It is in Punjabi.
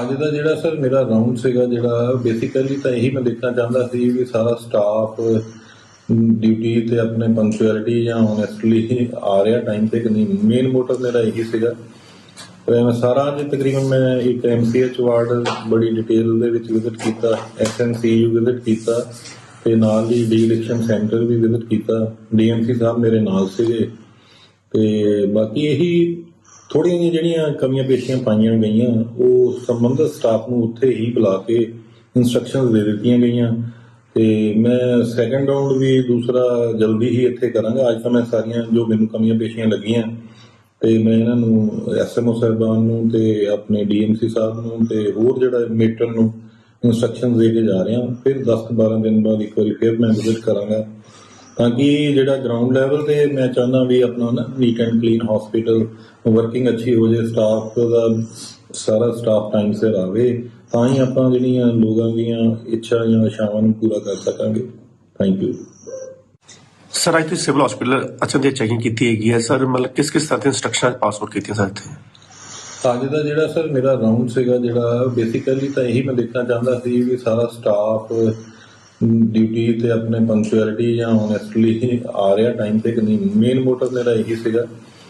ਅੱਜ ਦਾ ਜਿਹੜਾ ਸਰ ਮੇਰਾ ਰਾਉਂਡ ਸੀਗਾ ਜਿਹੜਾ ਬੇਸਿਕਲੀ ਤਾਂ ਇਹੀ ਮੈਂ ਦੇਖਣਾ ਚਾਹੁੰਦਾ ਸੀ ਵੀ ਸਾਰਾ ਸਟਾਫ ਡਿਊਟੀ ਤੇ ਆਪਣੇ ਪੰਕਚੁਅਲਿਟੀ ਜਾਂ ਓਨੈਸਟਲੀ ਆ ਰਿਹਾ ਟਾਈਮ ਤੇ ਕਿ ਨਹੀਂ। ਮੇਨ ਮੋਟਿਵ ਮੇਰਾ ਇਹੀ ਸੀਗਾ। ਮੈਂ ਸਾਰਾ ਅੱਜ ਤਕਰੀਬਨ ਮੈਂ ਇੱਕ ਐਮਸੀਐਚ ਵਾਰਡ ਬੜੀ ਡਿਟੇਲ ਦੇ ਵਿੱਚ ਵਿਜ਼ਿਟ ਕੀਤਾ ਐਸਐਨਸੀਯੂ ਵਿਜ਼ਿਟ ਕੀਤਾ, ਤੇ ਨਾਲ ਹੀ ਡੀ ਸੈਂਟਰ ਵੀ ਵਿਜ਼ਿਟ ਕੀਤਾ। ਡੀਐਮਸੀ ਸਾਹਿਬ ਮੇਰੇ ਨਾਲ ਸੀਗੇ। ਤੇ ਬਾਕੀ ਇਹੀ ਥੋੜ੍ਹੀਆਂ ਜਿਹੀਆਂ ਜਿਹੜੀਆਂ ਕਮੀਆਂ ਪੇਸ਼ੀਆਂ ਪਾਈਆਂ ਗਈਆਂ, ਉਹ ਸੰਬੰਧਿਤ ਸਟਾਫ ਨੂੰ ਉੱਥੇ ਹੀ ਬੁਲਾ ਕੇ ਇਨਸਟਰਕਸ਼ਨਸ ਦੇ ਦਿੱਤੀਆਂ ਗਈਆਂ। ਤੇ ਮੈਂ ਸੈਕੰਡ ਰਾਉਂਡ ਵੀ ਦੂਸਰਾ ਜਲਦੀ ਹੀ ਇੱਥੇ ਕਰਾਂਗਾ। ਅੱਜ ਤਾਂ ਮੈਂ ਸਾਰੀਆਂ ਜੋ ਮੈਨੂੰ ਕਮੀਆਂ ਪੇਸ਼ੀਆਂ ਲੱਗੀਆਂ, ਤੇ ਮੈਂ ਇਹਨਾਂ ਨੂੰ ਐਸਐਮਓ ਸਾਹਿਬਾਨ ਨੂੰ ਤੇ ਆਪਣੇ ਡੀਐਮਸੀ ਸਾਹਿਬ ਨੂੰ ਤੇ ਹੋਰ ਜਿਹੜਾ ਮੇਟਰ ਨੂੰ ਇਨਸਟਰਕਸ਼ਨਸ ਦੇ ਕੇ ਜਾ ਰਿਹਾ। ਫਿਰ 10-12 ਦਿਨ ਬਾਅਦ ਇੱਕ ਵਾਰੀ ਫਿਰ ਮੈਂ ਵਿਜ਼ਿਟ ਕਰਾਂਗਾ। ਤਾਂ ਕਿ ਜਿਹੜਾ ਗਰਾਊਂਡ ਲੈਵਲ ਤੇ ਮੈਂ ਚਾਹੁੰਦਾ ਵੀ ਆਪਣਾ ਨਾ neat and clean hospital working ਅੱਛੀ ਹੋ ਜਾਏ ਸਟਾਫ ਦਾ ਸਾਰਾ ਸਟਾਫ ਟਾਈਮ ਸਿਰ ਆਵੇ ਤਾਂ ਹੀ ਆਪਾਂ ਜਿਹੜੀਆਂ ਲੋਕਾਂ ਦੀਆਂ ਇੱਛਾ ਜਾਂ ਆਸ਼ਾਵਾਂ ਨੂੰ ਪੂਰਾ ਕਰ ਸਕਾਂਗੇ। ਥੈਂਕ ਯੂ ਸਰ ਅੱਜ ਤੁਸੀਂ ਸਿਵਲ ਹਸਪੀਟਲ ਅਚਨ ਦੀ ਚੈਕਿੰਗ ਕੀਤੀ ਹੈਗੀ ਹੈ ਸਰ ਮਤਲਬ ਕਿਸ ਕਿਸ ਤਰ੍ਹਾਂ ਦੀਆਂ ਇਨਸਟਰਕਸ਼ਨਾਂ ਪਾਸ ਆਊਟ ਕੀਤੀਆਂ ਸਰ ਇੱਥੇ? ਅੱਜ ਦਾ ਜਿਹੜਾ ਸਰ ਮੇਰਾ ਰਾਉਂਡ ਸੀਗਾ ਜਿਹੜਾ ਬੇਸਿਕਲੀ ਤਾਂ ਇਹੀ ਮੈਂ ਦੇਖਣਾ ਚਾਹੁੰਦਾ ਸੀ ਵੀ ਸਾਰਾ ਸਟਾਫ ਡਿਊਟੀ ਤੇ ਆਪਣੇ ਪੰਕਚੁਅਲਿਟੀ ਜਾਂ ਓਨੈਸਟਲੀ ਆ ਰਿਹਾ ਟਾਈਮ ਤੇ ਕਿ ਨਹੀਂ? ਮੇਨ ਮੋਟਿਵ ਮੇਰਾ ਇਹੀ ਸੀਗਾ